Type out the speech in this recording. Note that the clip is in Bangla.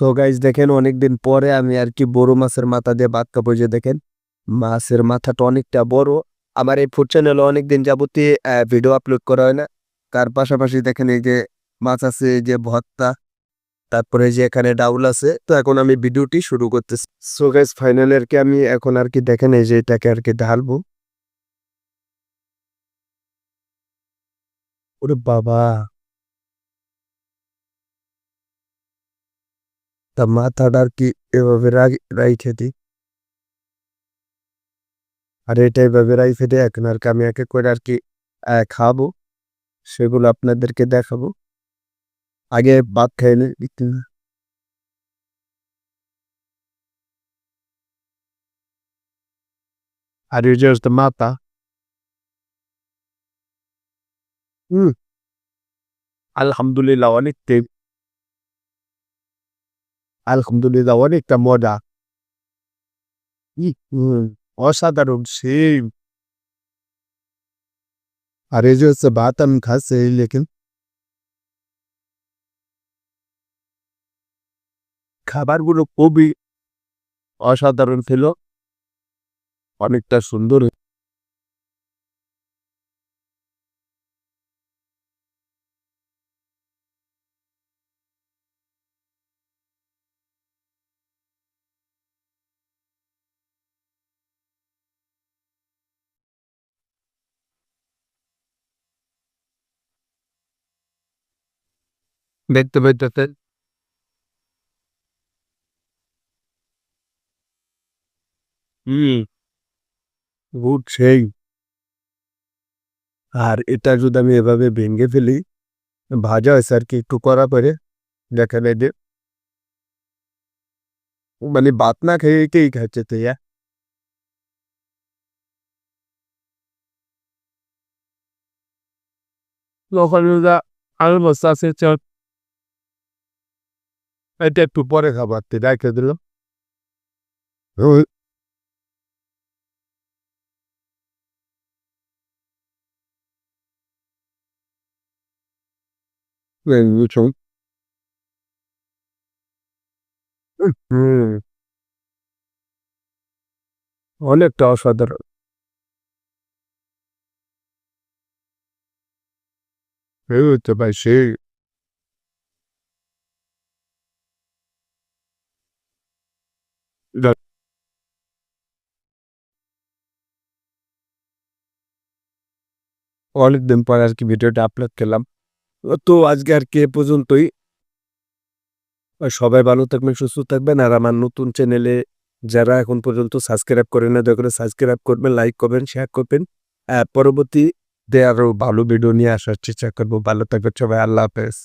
তো গাইজ দেখেন অনেকদিন পরে আমি আর কি বড় মাছের মাথা দিয়ে ভাত খাব যে দেখেন। মাছের মাথাটা অনেকটা বড়। আমার এই ফুড চ্যানেলে অনেকদিন যাবতীয় ভিডিও আপলোড করা হয় না। তার পাশাপাশি দেখেন এই যে মাছ আছে, এই যে ভর্তা, তারপরে যে এখানে ডাউল আছে। তো এখন আমি ভিডিওটি শুরু করতেছি। সো গাইজ ফাইনালি আর কি আমি এখন আর কি দেখেন এই যে এটাকে আর কি ঢালবো। ওরে বাবা! তা মাথাটা আর কি এভাবে রাইখে দিই আর এটা এভাবে রাইখে দিয়ে এখন আর কি আমি একে করে আর কি আহ, খাবো সেগুলো আপনাদেরকে দেখাবো আগে ভাত খাইলে একটু না। আর এই যে হচ্ছে মাথা হুম আলহামদুলিল্লাহ অনেক টেপ আলহামদুলিল্লাহ, অনেকটা মজা। অসাধারণ সেই আর এই যে হচ্ছে ভাত আমি খাচ্ছি লেকিন। খাবারগুলো খুবই অসাধারণ ছিল। অনেকটা সুন্দর দেখতে পাইতেছে হুম গুড সেই আর এটা যদি আমি এভাবে ভেঙে ফেলি ভাজা হয়েছে আর কি একটু করা পরে দেখা যায় যে মানে ভাত না খেয়ে কেই খাচ্ছে তো ইয়া ওখানে আলু বস্তা আছে চল এটা একটু পরে খাবার তো রেখে দিল বুঝুন হুম অনেকটা অসাধারণ এই হচ্ছে ভাই সেই অনেকদিন পর আর কি ভিডিওটা আপলোড করলাম। তো আজকে আর কি এ পর্যন্তই। সবাই ভালো থাকবেন, সুস্থ থাকবেন। আর আমার নতুন চ্যানেলে যারা এখন পর্যন্ত সাবস্ক্রাইব করে না, দয়া করে সাবস্ক্রাইব করবেন লাইক করবেন শেয়ার করবেন। পরবর্তী পরবর্তীতে আরও ভালো ভিডিও নিয়ে আসার চেষ্টা করব। ভালো থাকবেন সবাই, আল্লাহ হাফেজ।